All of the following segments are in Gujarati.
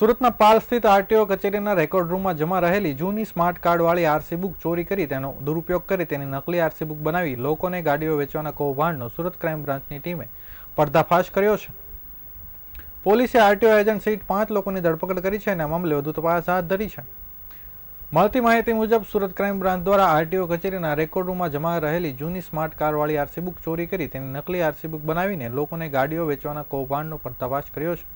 સુરતના પાલ સ્થિત આરટીઓ કચેરીના રેકોર્ડ રૂમમાં જમા રહેલી જૂની સ્માર્ટ કાર્ડવાળી આરસી બુક ચોરી કરી, તેનો દુરુપયોગ કરી, તેની નકલી આરસી બુક બનાવી લોકોને ગાડીઓ વેચવાના કૌભાંડનો સુરત ક્રાઇમ બ્રાન્ચની ટીમે પર્દાફાશ કર્યો છે. પોલીસે આરટીઓ એજન્ટ સહિત પાંચ લોકોની ધરપકડ કરી છે અને મામલે વધુ તપાસ હાથ ધરી છે. મળતી માહિતી મુજબ, સુરત ક્રાઇમ બ્રાન્ચ દ્વારા આરટીઓ કચેરીના રેકોર્ડ રૂમમાં જમા રહેલી જૂની સ્માર્ટ કારવાળી આરસી બુક ચોરી કરી, તેની નકલી આરસી બુક બનાવીને લોકોને ગાડીઓ વેચવાના કૌભાંડનો પર્દાફાશ કર્યો છે.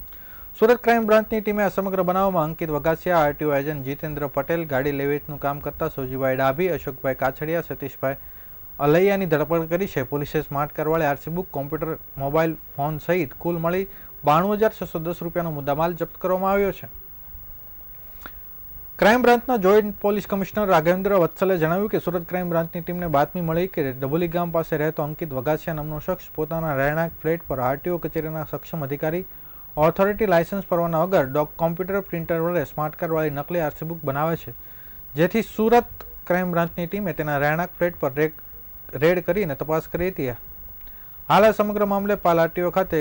સુરત ક્રાઇમ બ્રાન્ચની ટીમે આ સમગ્ર બનાવમાં અંકિત વઘાસિયા, આરટીઓ એજન્ટ જીતેન્દ્ર પટેલ, ગાડી લેવેચનું કામ કરતા સોજીભાઈ ડાભી, અશોકભાઈ કાછડિયા, સતીશભાઈ અલૈયાની ધરપકડ કરી છે. પોલીસે smart કારવાળી RC book, computer, mobile, phone સહિત કુલ મળી બાણું હજાર છસો દસ રૂપિયાનો મુદ્દામાલ જપ્ત કરવામાં આવ્યો છે. ક્રાઇમ બ્રાન્ચના જોઈન્ટ પોલીસ કમિશનર રાઘવેન્દ્ર વત્સલે જણાવ્યું કે સુરત ક્રાઇમ બ્રાન્ચની ટીમને બાતમી મળી કે ડબોલી ગામ પાસે રહેતો અંકિત વઘાસિયા નામનો શખ્સ પોતાના રહેણાંક ફ્લેટ પર આરટીઓ કચેરીના સક્ષમ અધિકારી ઓથોરિટી લાયસન્સ પરવાના વગર ડોક કોમ્પ્યુટર પ્રિન્ટર વડે સ્માર્ટ કાર્ડવાળી નકલી આરસી બુક બનાવે છે. જેથી સુરત ક્રાઇમ બ્રાન્ચની ટીમે તેના રહેણાંક ફ્લેટ પર રેડ કરીને તપાસ કરી હતી. હાલ આ સમગ્ર મામલે પાલ આરટીઓ ખાતે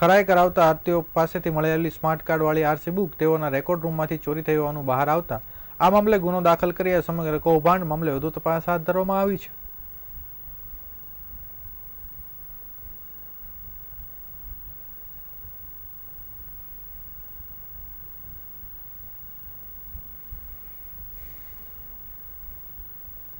ખરાઈ કરાવતા આરટીઓ પાસેથી મળેલી સ્માર્ટ કાર્ડવાળી આરસી બુક તેઓના રેકોર્ડ રૂમમાંથી ચોરી થઈ હોવાનું બહાર આવતા, આ મામલે ગુનો દાખલ કરી આ સમગ્ર કૌભાંડ મામલે વધુ તપાસ હાથ ધરવામાં આવી છે.